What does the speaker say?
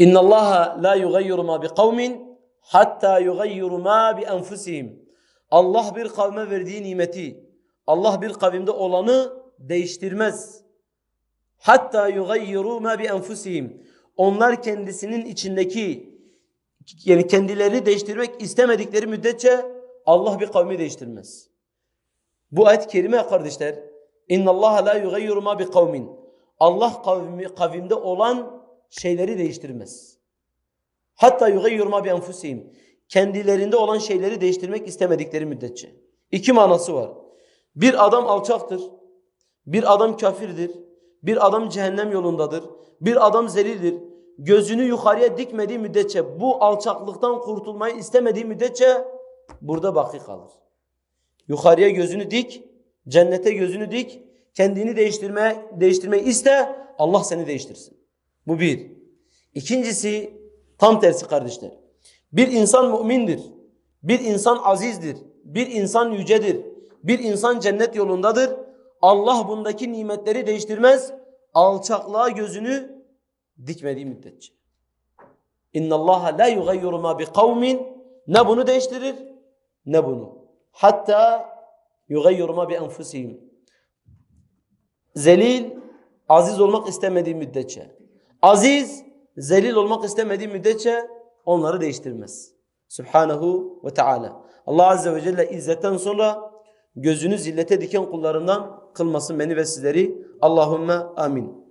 Allah la yugayyiru ma bi kavmin hatta yugayyiru ma bi enfusihim. Allah bir kavme verdiği nimeti, Allah bir kavimde olanı değiştirmez. Hatta yugayyiru ma bi enfusihim. Onlar kendisinin içindeki yani kendilerini değiştirmek istemedikleri müddetçe Allah bir kavmi değiştirmez. Bu ayet-i kerime kardeşler. İnna Allah la yugayyiru ma bi kavmin. Allah kavmi, kavimde olan şeyleri değiştirmez. Hatta yugayyiru ma bi enfusihim. Kendilerinde olan şeyleri değiştirmek istemedikleri müddetçe. İki manası var. Bir adam alçaktır. Bir adam kafirdir. Bir adam cehennem yolundadır. Bir adam zelildir. Gözünü yukarıya dikmediği müddetçe, bu alçaklıktan kurtulmayı istemediği müddetçe burada baki kalır. Yukarıya gözünü dik, cennete gözünü dik, kendini değiştirmeye, değiştirmeyi iste, Allah seni değiştirsin. Bu bir. İkincisi tam tersi kardeşler. Bir insan mümindir. Bir insan azizdir. Bir insan yücedir. Bir insan cennet yolundadır. Allah bundaki nimetleri değiştirmez. Alçaklığa gözünü dikmediği müddetçe. İnna Allah la yugayyiru ma bi kavmin ne bunu değiştirir ne bunu. Hatta yugayyiru ma bi enfusihim. Zelil aziz olmak istemediği müddetçe. Aziz zelil olmak istemediği müddetçe onları değiştirmez. Subhanahu ve Teala. Allah Azze ve Celle izzetten sonra gözünü zillete diken kullarından kılmasın beni ve sizleri. Allahümme amin.